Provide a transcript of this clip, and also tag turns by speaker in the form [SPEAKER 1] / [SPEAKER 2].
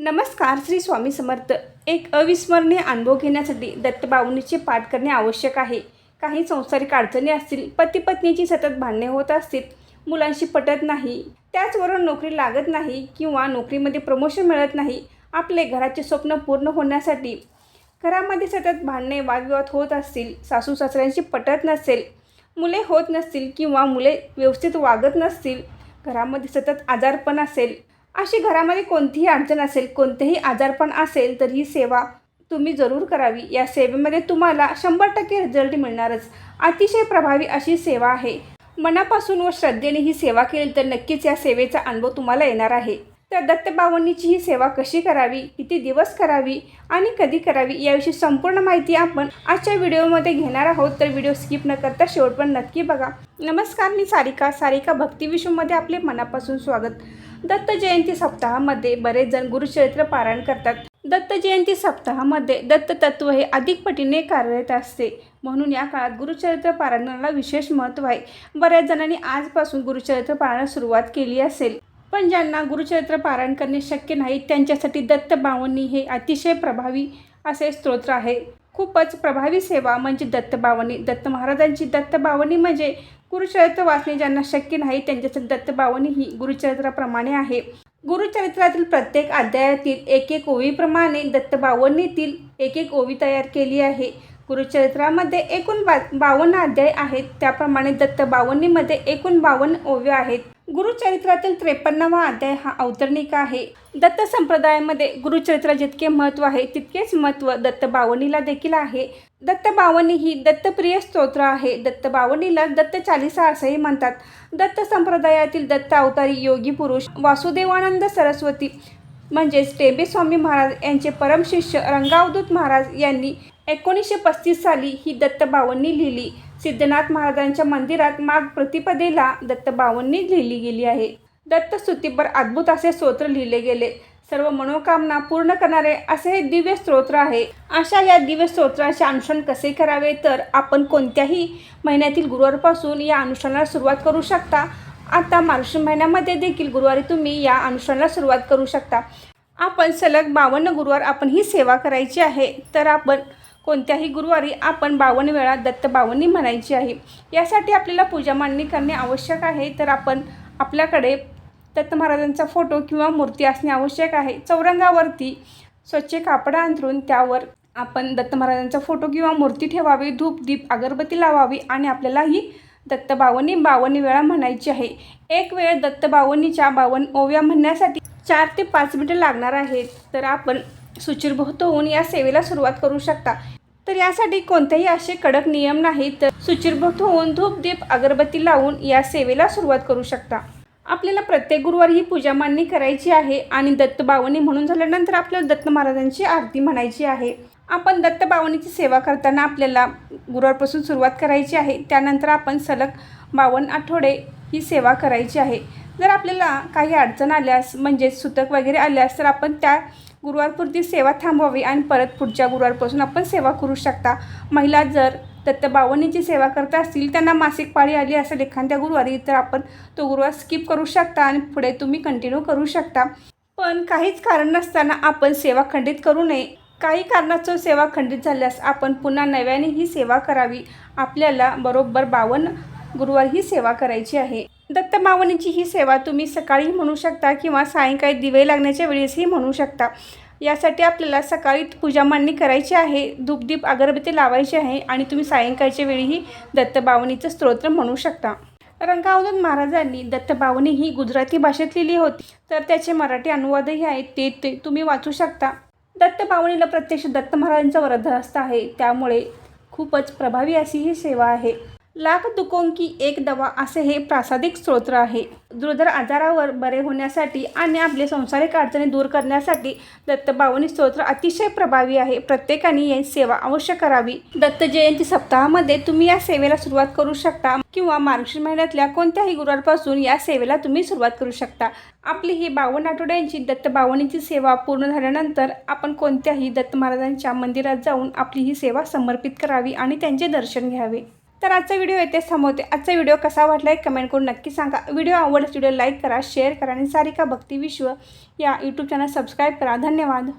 [SPEAKER 1] नमस्कार श्री स्वामी समर्थ. एक अविस्मरणीय अनुभव घेण्यासाठी दत्तबावनीचे पाठ करणे आवश्यक आहे. काही संसारिक अडचणी असतील पती पत्नीची सतत भांडणे होत असतील मुलांशी पटत नाही त्याचबरोबर नोकरी लागत नाही किंवा नोकरीमध्ये प्रमोशन मिळत नाही आपले घराचे स्वप्न पूर्ण होण्यासाठी घरामध्ये सतत भांडणे वादविवाद होत असतील सासू सासऱ्यांशी पटत नसेल मुले होत नसतील किंवा मुले व्यवस्थित वागत नसतील घरामध्ये सतत आजारपण असेल अशी घरामध्ये कोणतीही अडचण असेल कोणतेही आजारपण असेल तर ही सेवा तुम्ही जरूर करावी. या सेवेमध्ये तुम्हाला शंभर टक्के रिझल्ट मिळणारच. अतिशय प्रभावी अशी सेवा आहे. मनापासून व श्रद्धेने ही सेवा केली तर नक्कीच या सेवेचा अनुभव तुम्हाला येणार आहे. तर दत्तबावनीची ही सेवा कशी करावी किती दिवस करावी आणि कधी करावी याविषयी संपूर्ण माहिती आपण आजच्या व्हिडिओमध्ये घेणार आहोत. तर व्हिडिओ स्किप न करता शेवट पण नक्की बघा. नमस्कार मी सारिका. सारिका भक्ती विश्वमध्ये आपले मनापासून स्वागत. दत्त जयंती सप्ताहामध्ये बरेच जण गुरुचरित्र पारायण करतात. दत्त जयंती सप्ताहामध्ये दत्त तत्व हे अधिक पटीने कार्यरत असते. म्हणून या काळात गुरुचरित्र पारायणाला विशेष महत्त्व आहे. बऱ्याच जणांनी आजपासून गुरुचरित्र पारायणास सुरुवात केली असेल. पण ज्यांना गुरुचरित्र पारायण करणे शक्य नाही त्यांच्यासाठी दत्त हे अतिशय प्रभावी असे स्तोत्र आहे. खूपच प्रभावी सेवा म्हणजे दत्त बावनी. दत्त महाराजांची दत्त बावनी म्हणजे गुरुचरित्र वाचणे ज्यांना शक्य नाही त्यांच्यासाठी दत्त बावनी ही गुरुचरित्राप्रमाणे आहे. गुरुचरित्रातील प्रत्येक अध्यायातील एक एक ओवीप्रमाणे दत्त बावनीतील एक एक ओवी तयार केली आहे. गुरुचरित्रामध्ये एकूण बा बावन्न अध्याय आहेत. त्याप्रमाणे दत्त बावन्नीमध्ये एकूण बावन्न ओव्या आहेत. गुरुचरित्रातील त्रेपन्नावा अध्याय हा अवतरणिका आहे. दत्त संप्रदायामध्ये गुरुचरित्र जितके महत्त्व आहे तितकेच महत्त्व दत्त बावनीला देखील आहे. दत्त बावनी ही दत्तप्रिय स्तोत्र आहे. दत्त बावनीला दत्त चालिसा असेही म्हणतात. दत्त संप्रदायातील दत्त अवतारी योगी पुरुष वासुदेवानंद सरस्वती म्हणजेच टेबे स्वामी महाराज यांचे परमशिष्य रंगावधूत महाराज यांनी एकोणीसशे पस्तीस साली ही दत्त बावनी लिहिली. सिद्धनाथ महाराजांच्या मंदिरात माग प्रतिपदेला दत्तबावंनी लिहिली गेली आहे. दत्तस्तुतीपर अद्भुत असे स्तोत्र लिहिले गेले. सर्व मनोकामना पूर्ण करणारे असे हे दिव्य स्तोत्र आहे. अशा या दिव्य स्तोत्राचे अनुष्ठान कसे करावे? तर आपण कोणत्याही महिन्यातील गुरुवारपासून या अनुष्ठानाला सुरुवात करू शकता. आता मार्च महिन्यामध्ये देखील गुरुवारी तुम्ही या अनुष्ठानाला सुरुवात करू शकता. आपण सलग बावन्न गुरुवार आपण ही सेवा करायची आहे. तर आपण कोणत्याही गुरुवारी आपण बावन्न वेळा दत्तबावनी म्हणायची आहे. यासाठी आपल्याला पूजा मांडणी करणे आवश्यक आहे. तर आपण आपल्याकडे दत्त महाराजांचा फोटो किंवा मूर्ती असणे आवश्यक आहे. चौरंगावरती स्वच्छ कापड अंथरून त्यावर आपण दत्त महाराजांचा फोटो किंवा मूर्ती ठेवावी धूप दीप अगरबत्ती लावावी आणि आपल्याला ही दत्तबावनी बावन्न वेळा म्हणायची आहे. एक वेळ दत्तबावनीच्या बावन बावन्न ओव्या म्हणण्यासाठी चार ते पाच मिनिटं लागणार आहेत. तर आपण सुचिरभूत होऊन या सेवेला सुरुवात करू शकता. तर यासाठी कोणतेही असे कडक नियम नाहीत. तर सुचिरभूत होऊन धूप दीप अगरबत्ती लावून या सेवेला सुरुवात करू शकता. आपल्याला प्रत्येक गुरुवार ही पूजा मांडणी करायची आहे आणि दत्त बावनी म्हणून झाल्यानंतर आपल्याला दत्त महाराजांची आरती म्हणायची आहे. आपण दत्त बावनीची सेवा करताना आपल्याला गुरुवारपासून सुरुवात करायची आहे. त्यानंतर आपण सलग बावन्न आठवडे ही सेवा करायची आहे. जर आपल्याला काही अडचण आल्यास म्हणजेच सुतक वगैरे आल्यास तर आपण त्या गुरुवारपुरती सेवा थांबवावी आणि परत पुढच्या गुरुवारपासून आपण सेवा करू शकता. महिला जर दत्त बावन्नीची सेवा करत असतील त्यांना मासिक पाळी आली असेल एखाद्या गुरुवारी तर आपण तो गुरुवार स्किप करू शकता आणि पुढे तुम्ही कंटिन्यू करू शकता. पण काहीच कारण नसताना आपण सेवा खंडित करू नये. काही कारणास्तव सेवा खंडित झाल्यास आपण पुन्हा नव्याने ही सेवा करावी. आपल्याला बरोबर बावन्न गुरुवार ही सेवा करायची आहे. दत्तबावनीची ही सेवा तुम्ही सकाळी म्हणू शकता किंवा सायंकाळी दिवे लागण्याच्या वेळेसही म्हणू शकता. यासाठी आपल्याला सकाळी पूजा मांडणी करायची आहे धूपदीप अगरबत्ती लावायची आहे आणि तुम्ही सायंकाळच्या वेळीही दत्तबावनीचं स्तोत्र म्हणू शकता. रंगावधूत महाराजांनी दत्तबावनी ही गुजराती भाषेत लिहिली होती. तर त्याचे मराठी अनुवादही आहेत ते ते तुम्ही वाचू शकता. दत्तबावनीला प्रत्यक्ष दत्त महाराजांचा वरदहस्त आहे त्यामुळे खूपच प्रभावी अशी ही सेवा आहे. लाख दुकोंकी एक दवा असे हे प्रासादिक स्तोत्र आहे. दुर्धर आजारावर बरे होण्यासाठी आणि आपले संसारिक अडचणी दूर करण्यासाठी दत्तबावनी स्तोत्र अतिशय प्रभावी आहे. प्रत्येकाने या सेवा अवश्य करावी. दत्त जयंती सप्ताहामध्ये तुम्ही या सेवेला सुरुवात करू शकता किंवा मार्गशीर महिन्यातल्या कोणत्याही गुरुवारपासून या सेवेला तुम्ही सुरुवात करू शकता. आपली ही बावन्न आठवड्यांची दत्त बावनीची सेवा पूर्ण झाल्यानंतर आपण कोणत्याही दत्त महाराजांच्या मंदिरात जाऊन आपली ही सेवा समर्पित करावी आणि त्यांचे दर्शन घ्यावे. तर आजचा व्हिडिओ येथेच थांबवते. आजचा व्हिडिओ कसा वाटला आहे कमेंट करून नक्की सांगा. व्हिडिओ आवडल्यास व्हिडिओ लाईक करा शेअर करा आणि सारिका भक्ती विश्व या यूट्यूब चॅनल सबस्क्राईब करा. धन्यवाद.